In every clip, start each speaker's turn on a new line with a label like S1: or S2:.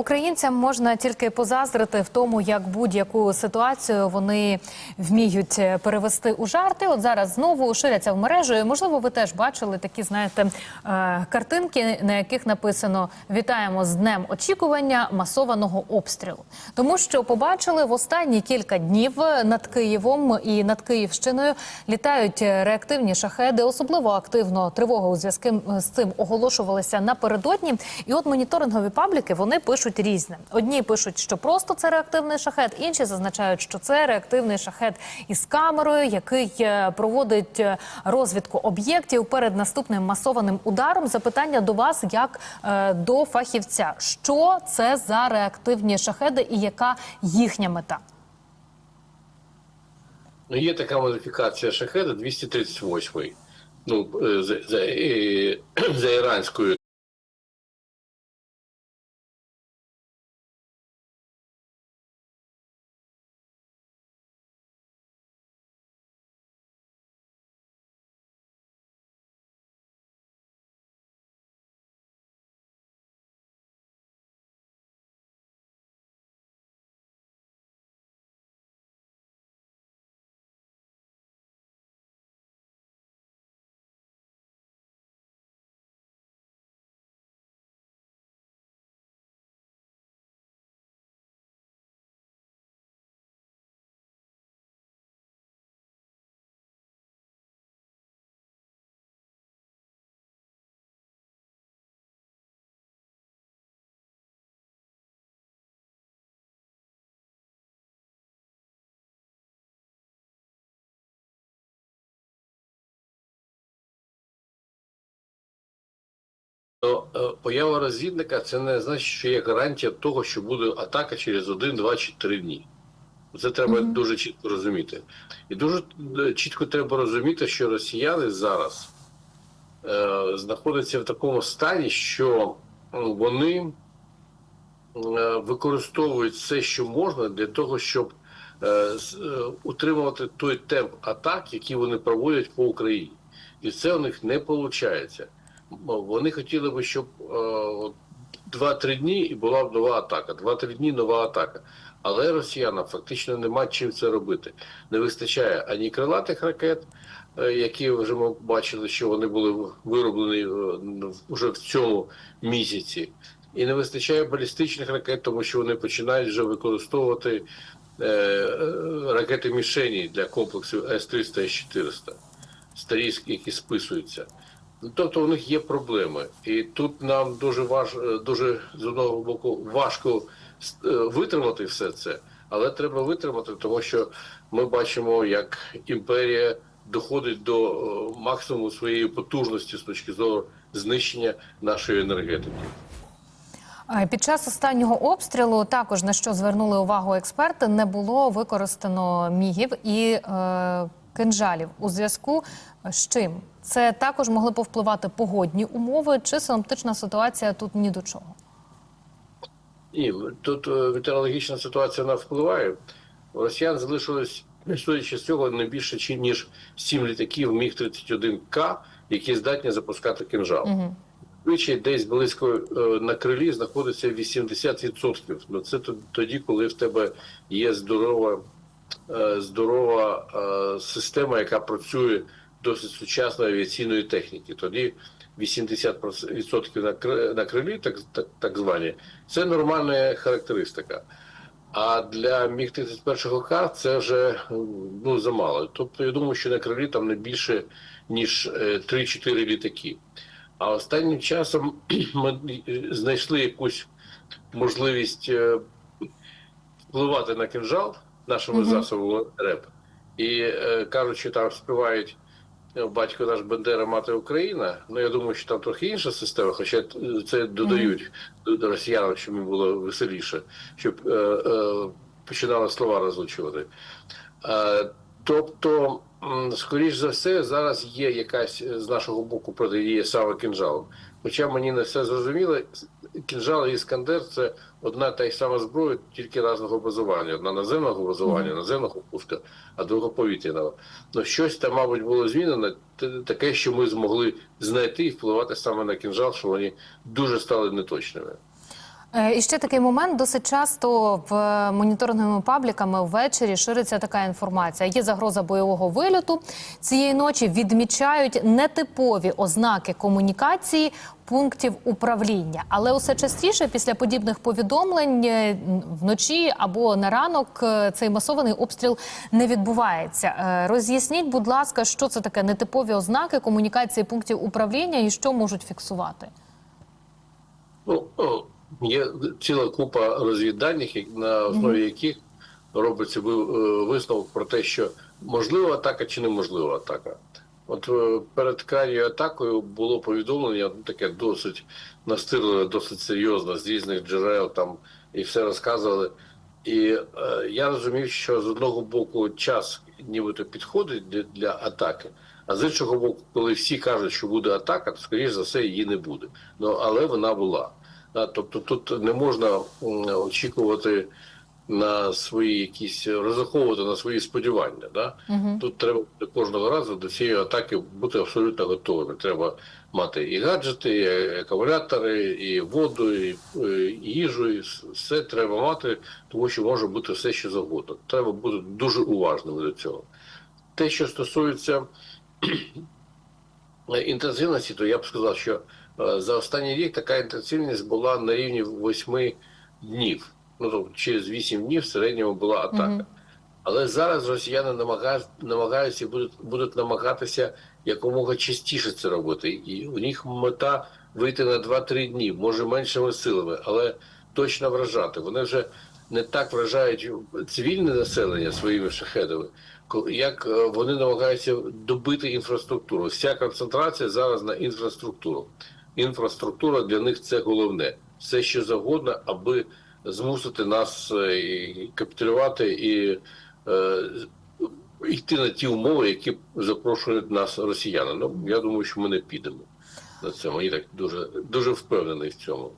S1: українцям можна тільки позаздрити в тому, як будь-яку ситуацію вони вміють е, перевести у жарти. От зараз знову ширяться в мережі. Можливо, ви теж бачили такі, знаєте, е, картинки, на яких написано Вітаємо з днем очікування масованого обстрілу. Тому що побачили в останні кілька днів над Києвом і над Київщиною літають реактивні шахеди. Особливо активно тривога у зв'язку з цим оголошувалася напередодні. І от моніторингові пабліки вони пишуть різне. Одні пишуть, що просто це реактивний шахет, інші зазначають, що це реактивний шахет із камерою, який е, проводить е, розвідку об'єктів перед наступним масованим ударом. Запитання до вас, як е, до фахівця, що це за реактивні шахеди і яка їхня мета?
S2: Ну, є така модифікація шахеда 238 ну, е, за, за, за іранською. Поява розвідника це не значить, що є гарантія того, що буде атака через один, два чи три дні. Це треба
S1: Мгм.
S2: дуже чітко розуміти. І дуже е, чітко треба розуміти, що росіяни зараз е, знаходяться в такому стані, що вони е, використовують все, що можна, для того, щоб е, е, утримувати той темп атак, який вони проводять по Україні. І це у них не виходить. Вони хотіли би, щоб е, от 2-3 дні і була б нова атака. 2-3 дні нова атака. Але росіянам фактично нема чим це робити. Не вистачає ані крилатих ракет, е, які вже ми бачили, що вони були вироблені е, вже в цьому місяці. І не вистачає балістичних ракет, тому що вони починають вже використовувати е, е, ракети мішені для комплексів С-300 і С-400, старі, які списуються. Тобто у них є проблеми, і тут нам дуже важ, е, дуже з одного боку важко е, витримати все це, але треба витримати, тому що ми бачимо, як імперія доходить до е, максимуму своєї потужності з точки зору знищення нашої енергетики.
S1: Під час останнього обстрілу також на що звернули увагу експерти, не було використано мігів і е, кинжалів. У зв'язку з чим це також могли повпливати погодні умови чи синоптична ситуація тут ні до чого.
S2: Ні, тут е, метеорологічна ситуація вона впливає. У росіян залишилось, судячи з цього, не більше ніж 7 літаків міг 31 к які здатні запускати кинжал.
S1: Угу.
S2: Звичай десь близько е, на крилі знаходиться 80%. Ну це тоді, коли в тебе є здорова, е, здорова система, яка працює досить сучасної авіаційної техніки. Тоді 80% на крилі, так, так, так звані, це нормальна характеристика. А для міг 31 К це вже ну замало. Тобто я думаю, що на крилі там не більше ніж е, 3-4 літаки. А останнім часом ми е, знайшли якусь можливість е, впливати на кинжал нашими
S1: Мгм.
S2: засобами РЕП. І е, кажуть, що там співають е, батько наш Бендера, мати Україна. Ну я думаю, що там трохи інша система, хоча це додають до росіянам, щоб їм було веселіше, щоб е, е, починали слова розлучувати. Е, тобто, скоріш за все, зараз є якась е, з нашого боку протидія саме кінжалом. Хоча мені не все зрозуміло, кінжал і іскандер це одна та й сама зброя, тільки різного базування. Одна наземного базування, наземного пуска, а друга повітряного. Ну щось там, мабуть, було змінено, таке, що ми змогли знайти і впливати саме на кінжал, що вони дуже стали неточними.
S1: Е, І ще такий момент досить часто в е, моніторинговими пабліками ввечері шириться така інформація. Є загроза бойового вильоту цієї ночі. Відмічають нетипові ознаки комунікації пунктів управління, але усе частіше після подібних повідомлень е, вночі або на ранок цей масований обстріл не відбувається. Роз'ясніть, будь ласка, що це таке нетипові ознаки комунікації пунктів управління і що можуть фіксувати.
S2: Є ціла купа розвідданих, на основі яких робиться е, висновок про те, що можлива атака чи неможлива атака. От е, перед крайньою атакою було повідомлення ну, таке досить настирливе, досить серйозне, з різних джерел там і все розказували. І е, я розумів, що з одного боку час нібито підходить для, для атаки, а з іншого боку, коли всі кажуть, що буде атака, то скоріш за все її не буде. Ну але вона була. Тобто тут не можна очікувати на свої якісь розраховувати на свої сподівання. Да? Тут треба кожного разу до цієї атаки бути абсолютно готовими. Треба мати і гаджети, і акумулятори, і воду, і, і їжу, і все треба мати, тому що може бути все, що завгодно. Треба бути дуже уважними до цього. Те, що стосується е, інтенсивності, то я б сказав, що е, за останній рік така інтенсивність була на рівні 8 днів. Ну тобто через 8 днів в середньому була атака.
S1: Мгм.
S2: Але зараз росіяни намагаються, намагаються будуть, будуть намагатися якомога частіше це робити. І у них мета вийти на 2-3 дні, може меншими силами, але точно вражати. Вони вже не так вражають цивільне населення своїми шахедами, як е, вони намагаються добити інфраструктуру. Вся концентрація зараз на інфраструктуру. Інфраструктура для них це головне. Все що завгодно, аби змусити нас е, капітулювати і е, йти на ті умови, які запрошують нас росіяни. Ну я думаю, що ми не підемо на це. Мені так дуже дуже впевнений в цьому.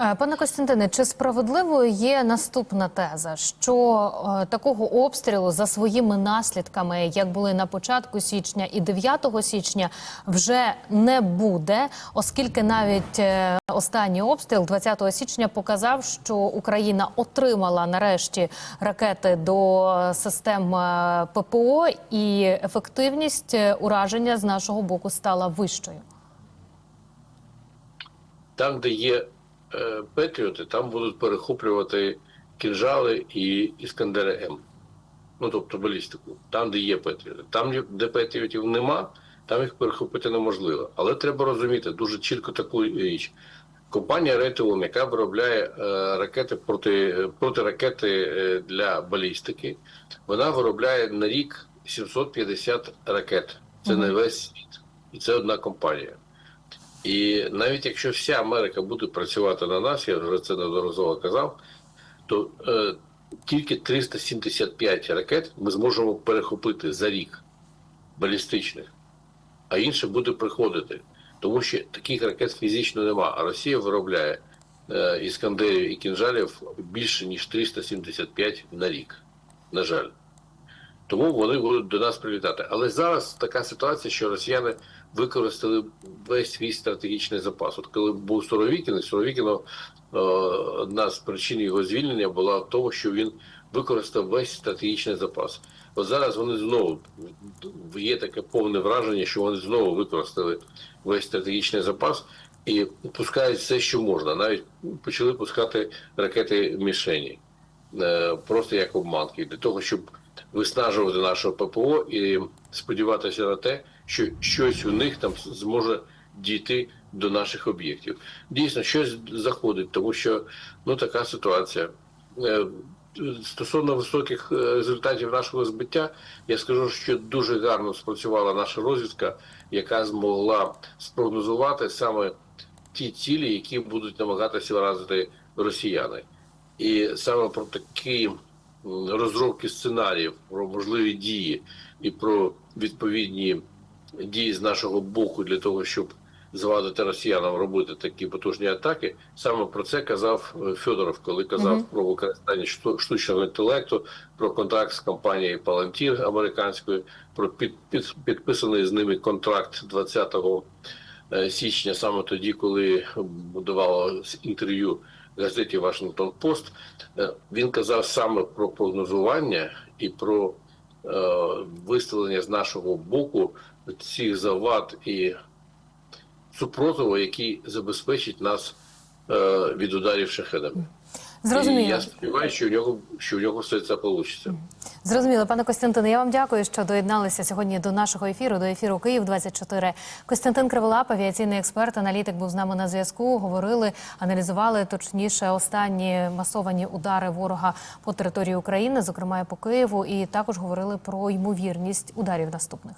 S1: Е, Пане Костянтине, чи справедливою є наступна теза, що е, такого обстрілу за своїми наслідками, як були на початку січня і 9 січня, вже не буде, оскільки навіть е, останній обстріл 20 січня показав, що Україна отримала нарешті ракети до систем ППО, і ефективність ураження з нашого боку стала вищою.
S2: Там, де є Петріоти, там будуть перехоплювати кінжали і іскандери М. Ну тобто балістику. Там, де є Петріоти. Там, де Петріотів нема, там їх перехопити неможливо. Але треба розуміти дуже чітко таку річ. Компанія Raytheon, яка виробляє е, ракети проти, протиракети е, для балістики, вона виробляє на рік 750 ракет. Це
S1: Мгм.
S2: не весь світ. І це одна компанія. І навіть якщо вся Америка буде працювати на нас, я вже це неодноразово казав, то е, тільки 375 ракет ми зможемо перехопити за рік балістичних, а інше буде приходити. Тому що таких ракет фізично нема. А Росія виробляє е, іскандерів і кінжалів більше ніж 375 на рік. На жаль. Тому вони будуть до нас прилітати. Але зараз така ситуація, що росіяни використали весь свій стратегічний запас. От коли був Суровікін, Суровікіно е, одна з причин його звільнення була в тому, що він використав весь стратегічний запас. От зараз вони знову є таке повне враження, що вони знову використали весь стратегічний запас і пускають все, що можна. Навіть почали пускати ракети мішені е, просто як обманки, для того, щоб виснажувати нашого ППО і сподіватися на те, що щось у них там зможе дійти до наших об'єктів. Дійсно, щось заходить, тому що ну така ситуація. Е, Стосовно високих е, результатів нашого збиття, я скажу, що дуже гарно спрацювала наша розвідка, яка змогла спрогнозувати саме ті цілі, які будуть намагатися вразити росіяни. І саме про такі розробки сценаріїв, про можливі дії і про відповідні дії з нашого боку для того, щоб завадити росіянам робити такі потужні атаки. Саме про це казав е, Федоров, коли казав
S1: Мгм.
S2: про використання штучного інтелекту, про контракт з компанією Palantir американською, про під, під, підписаний з ними контракт 20 е, січня, саме тоді, коли будувало інтерв'ю газеті Вашингтон Пост. Е, Він казав саме про прогнозування і про е, виставлення з нашого боку цих завад і супротиву, який забезпечить нас е, від ударів шахедами. І
S1: Зрозуміло.
S2: я сподіваюся, що у нього що у нього все це вийде.
S1: Зрозуміло, пане Костянтине. Я вам дякую, що доєдналися сьогодні до нашого ефіру, до ефіру Київ 24 Костянтин Криволап, авіаційний експерт, аналітик, був з нами на зв'язку. Говорили, аналізували точніше останні масовані удари ворога по території України, зокрема і по Києву, і також говорили про ймовірність ударів наступних.